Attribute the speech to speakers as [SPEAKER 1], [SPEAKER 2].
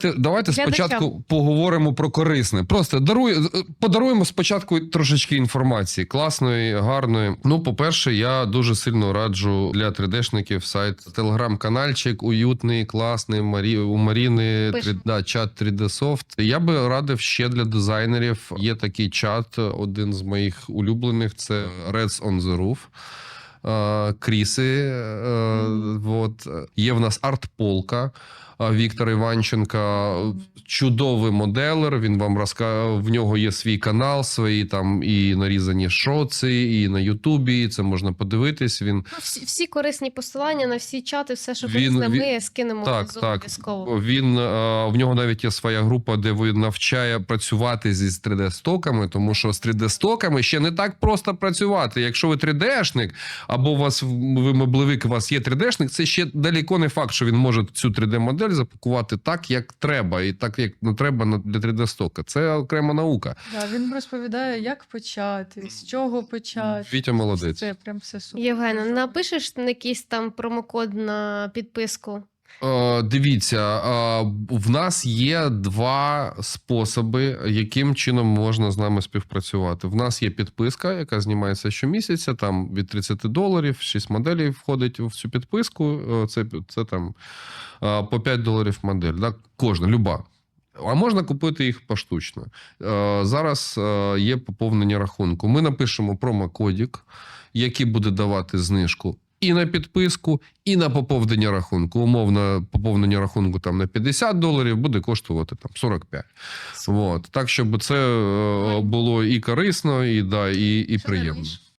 [SPEAKER 1] Те- Давайте спочатку поговоримо про корисне. Просто даруй, подаруємо спочатку трошечки інформації, класної, гарної. Ну, по-перше, я дуже сильно раджу для 3D-шників сайт, телеграм-канальчик, уютний, класний. Марі, у Маріни
[SPEAKER 2] Пишемо.
[SPEAKER 1] 3, да, чат 3D Soft. Я би радив ще для дизайнерів. Є такий чат, один з моїх улюблених це Reds on the Roof. Е, Кріси, е, от. є в нас арт-полка. Віктор Іванченка чудовий моделер. Він вам розкаже, в нього є свій канал, свої там і нарізані шоци, і на Ютубі. і Це можна подивитись. Він
[SPEAKER 2] Ну, всі, всі корисні посилання на всі чати, все, що
[SPEAKER 1] Він-
[SPEAKER 2] корисне,
[SPEAKER 1] він-
[SPEAKER 2] ми скинемо
[SPEAKER 1] так, так. Він е, в нього навіть є своя група, де він навчає працювати зі 3D-стоками, тому що з 3D-стоками ще не так просто працювати. Якщо ви 3D-шник, або у вас ви меблевик, у вас є 3D-шник, це ще далеко не факт, що він може цю 3D-модель запакувати так, як треба, і так як не треба на- для 3D-стока. Це окрема наука.
[SPEAKER 3] Да, він розповідає, як почати, з чого почати.
[SPEAKER 1] Вітя молодець.
[SPEAKER 3] Це прям все супер.
[SPEAKER 2] Євгена, напишеш якийсь там промокод на підписку?
[SPEAKER 1] Е, Дивіться, е, в нас є два способи, яким чином можна з нами співпрацювати. В нас є підписка, яка знімається щомісяця, там від 30 доларів, 6 моделей входить в цю підписку. Е, Це, це там по 5 доларів модель. Да? Кожна, люба. А можна купити їх поштучно. Зараз є поповнення рахунку. Ми напишемо промокодік, який буде давати знижку і на підписку, і на поповнення рахунку. Умовно, поповнення рахунку там на 50 доларів буде коштувати там 45. От. Так, щоб це е, було і корисно, і, да, і, і приємно.